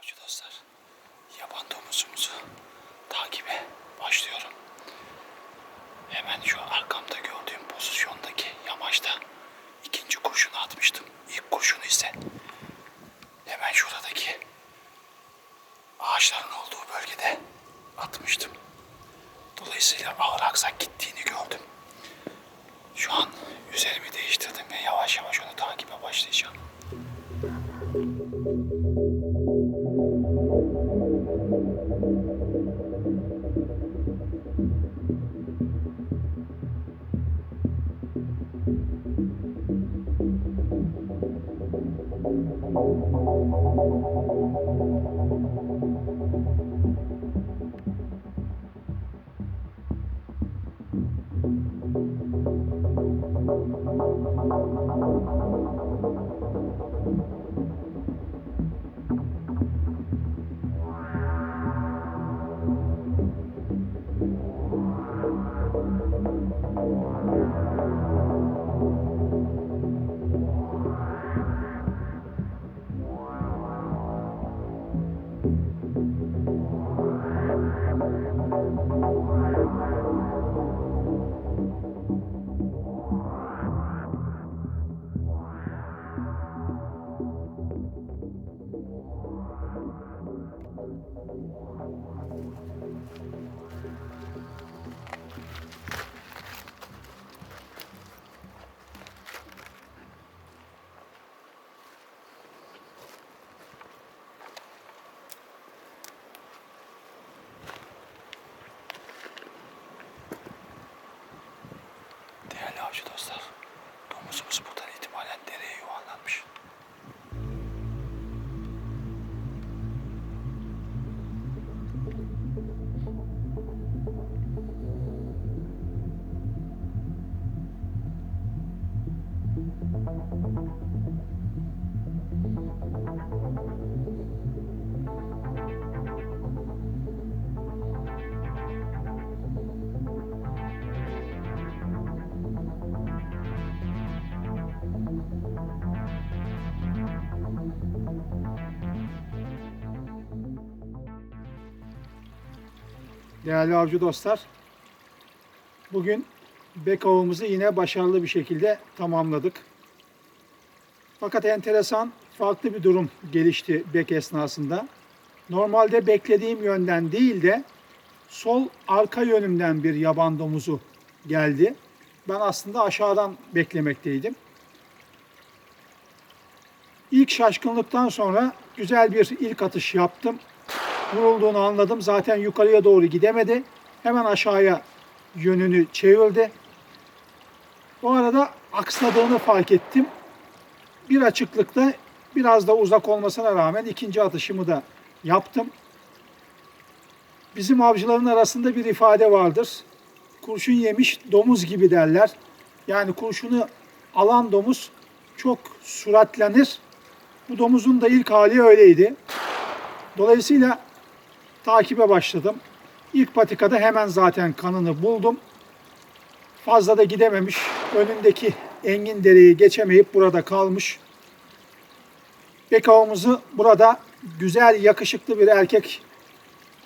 avcı dostlar. Yaban domuzumuzu takibe başlıyorum. Hemen şu arkamda gördüğüm pozisyondaki yamaçta ikinci kurşunu atmıştım. İlk kurşunu ise Değerli avcı dostlar, bugün bek avımızı yine başarılı bir şekilde tamamladık. Fakat enteresan, farklı bir durum gelişti bek esnasında. Normalde beklediğim yönden değil de sol arka yönümden bir yaban domuzu geldi. Ben aslında aşağıdan beklemekteydim. İlk şaşkınlıktan sonra güzel bir ilk atış yaptım vurulduğunu anladım. Zaten yukarıya doğru gidemedi. Hemen aşağıya yönünü çevirdi. Bu arada aksladığını fark ettim. Bir açıklıkta biraz da uzak olmasına rağmen ikinci atışımı da yaptım. Bizim avcıların arasında bir ifade vardır. Kurşun yemiş domuz gibi derler. Yani kurşunu alan domuz çok suratlanır. Bu domuzun da ilk hali öyleydi. Dolayısıyla takibe başladım. İlk patikada hemen zaten kanını buldum. Fazla da gidememiş. Önündeki engin dereyi geçemeyip burada kalmış. Bekavımızı burada güzel, yakışıklı bir erkek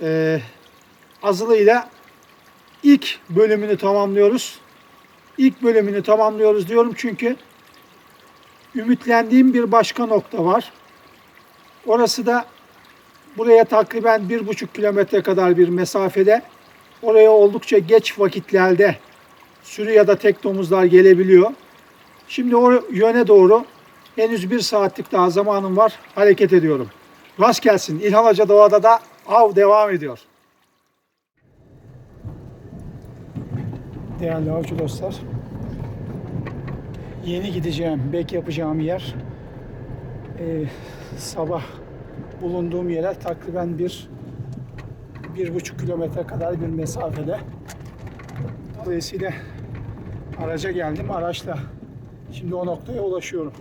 e, azılıyla ilk bölümünü tamamlıyoruz. İlk bölümünü tamamlıyoruz diyorum çünkü ümitlendiğim bir başka nokta var. Orası da Buraya takriben bir buçuk kilometre kadar bir mesafede. Oraya oldukça geç vakitlerde sürü ya da tek domuzlar gelebiliyor. Şimdi o yöne doğru henüz bir saatlik daha zamanım var. Hareket ediyorum. Rast gelsin. İlhan Hoca Doğa'da da av devam ediyor. Değerli avcı dostlar. Yeni gideceğim, bek yapacağım yer. Ee, sabah bulunduğum yere takriben bir bir buçuk kilometre kadar bir mesafede. Dolayısıyla araca geldim. Araçla şimdi o noktaya ulaşıyorum.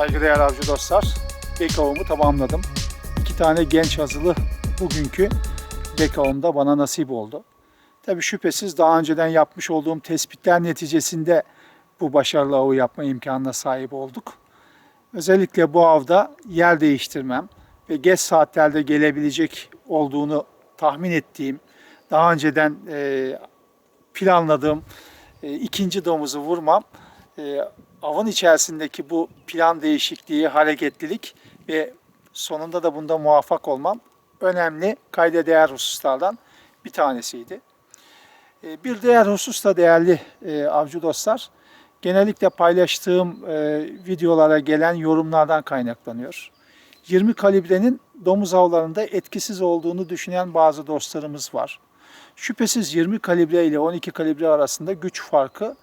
Saygıdeğer avcı dostlar, bek avımı tamamladım. İki tane genç azılı bugünkü bek avımda bana nasip oldu. Tabii şüphesiz daha önceden yapmış olduğum tespitler neticesinde bu başarılı avı yapma imkanına sahip olduk. Özellikle bu avda yer değiştirmem ve geç saatlerde gelebilecek olduğunu tahmin ettiğim, daha önceden e, planladığım e, ikinci domuzu vurmam, e, avın içerisindeki bu plan değişikliği, hareketlilik ve sonunda da bunda muvaffak olmam önemli, kayda değer hususlardan bir tanesiydi. E, Bir diğer husus da değerli e, avcı dostlar, genellikle paylaştığım e, videolara gelen yorumlardan kaynaklanıyor. 20 kalibrenin domuz avlarında etkisiz olduğunu düşünen bazı dostlarımız var. Şüphesiz 20 kalibre ile 12 kalibre arasında güç farkı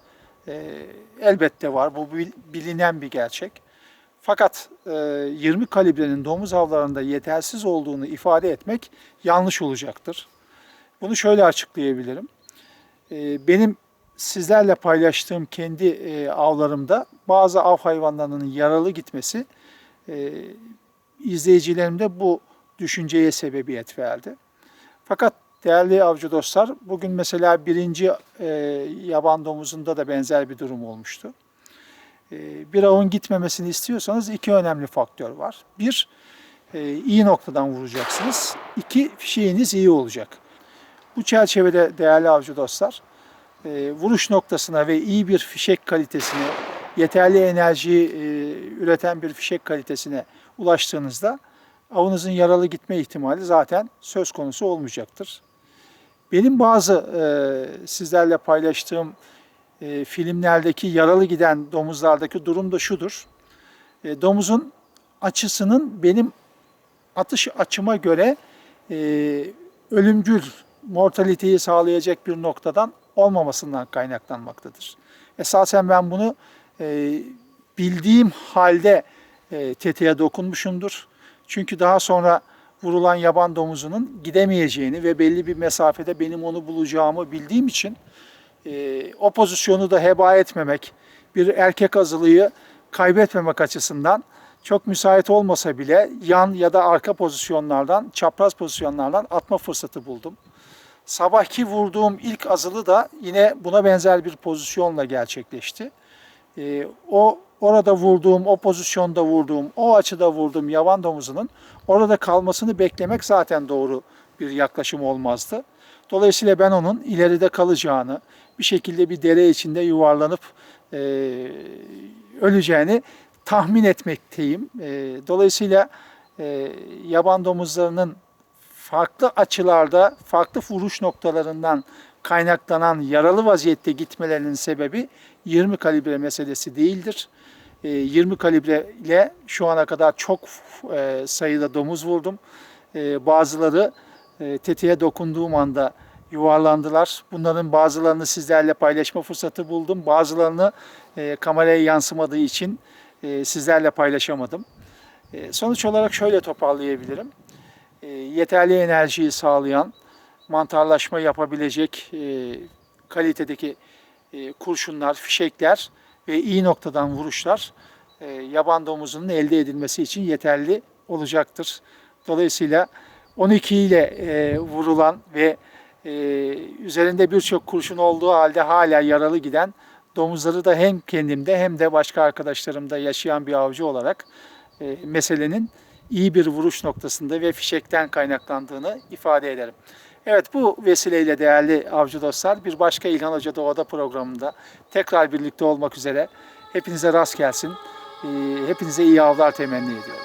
e, elbette var. Bu bil- bilinen bir gerçek. Fakat e, 20 kalibrenin domuz avlarında yetersiz olduğunu ifade etmek yanlış olacaktır. Bunu şöyle açıklayabilirim. E, benim sizlerle paylaştığım kendi e, avlarımda bazı av hayvanlarının yaralı gitmesi e, izleyicilerimde bu düşünceye sebebiyet verdi. Fakat değerli avcı dostlar, bugün mesela birinci e, yaban domuzunda da benzer bir durum olmuştu. E, bir avın gitmemesini istiyorsanız iki önemli faktör var. Bir, e, iyi noktadan vuracaksınız. İki, fişeğiniz iyi olacak. Bu çerçevede değerli avcı dostlar, e, vuruş noktasına ve iyi bir fişek kalitesine, yeterli enerjiyi e, üreten bir fişek kalitesine ulaştığınızda avınızın yaralı gitme ihtimali zaten söz konusu olmayacaktır. Benim bazı e, sizlerle paylaştığım e, filmlerdeki yaralı giden domuzlardaki durum da şudur. E, domuzun açısının benim atış açıma göre e, ölümcül mortaliteyi sağlayacak bir noktadan olmamasından kaynaklanmaktadır. Esasen ben bunu e, bildiğim halde e, tetiğe dokunmuşumdur. Çünkü daha sonra vurulan yaban domuzunun gidemeyeceğini ve belli bir mesafede benim onu bulacağımı bildiğim için e, o pozisyonu da heba etmemek, bir erkek azılıyı kaybetmemek açısından çok müsait olmasa bile yan ya da arka pozisyonlardan, çapraz pozisyonlardan atma fırsatı buldum. Sabahki vurduğum ilk azılı da yine buna benzer bir pozisyonla gerçekleşti. Ee, o orada vurduğum, o pozisyonda vurduğum, o açıda vurduğum yaban domuzunun orada kalmasını beklemek zaten doğru bir yaklaşım olmazdı. Dolayısıyla ben onun ileride kalacağını, bir şekilde bir dere içinde yuvarlanıp e, öleceğini tahmin etmekteyim. E, dolayısıyla e, yaban domuzlarının farklı açılarda, farklı vuruş noktalarından kaynaklanan yaralı vaziyette gitmelerinin sebebi 20 kalibre meselesi değildir. E, 20 kalibre ile şu ana kadar çok e, sayıda domuz vurdum. E, bazıları e, tetiğe dokunduğum anda yuvarlandılar. Bunların bazılarını sizlerle paylaşma fırsatı buldum. Bazılarını e, kameraya yansımadığı için sizlerle paylaşamadım. Sonuç olarak şöyle toparlayabilirim. Yeterli enerjiyi sağlayan, mantarlaşma yapabilecek kalitedeki kurşunlar, fişekler ve iyi noktadan vuruşlar e, yaban domuzunun elde edilmesi için yeterli olacaktır. Dolayısıyla 12 ile e, vurulan ve e, üzerinde birçok kurşun olduğu halde hala yaralı giden domuzları da hem kendimde hem de başka arkadaşlarımda yaşayan bir avcı olarak e, meselenin iyi bir vuruş noktasında ve fişekten kaynaklandığını ifade ederim. Evet bu vesileyle değerli avcı dostlar bir başka İlhan Hoca Doğada programında tekrar birlikte olmak üzere hepinize rast gelsin. E, Hepinize iyi avlar temenni ediyorum.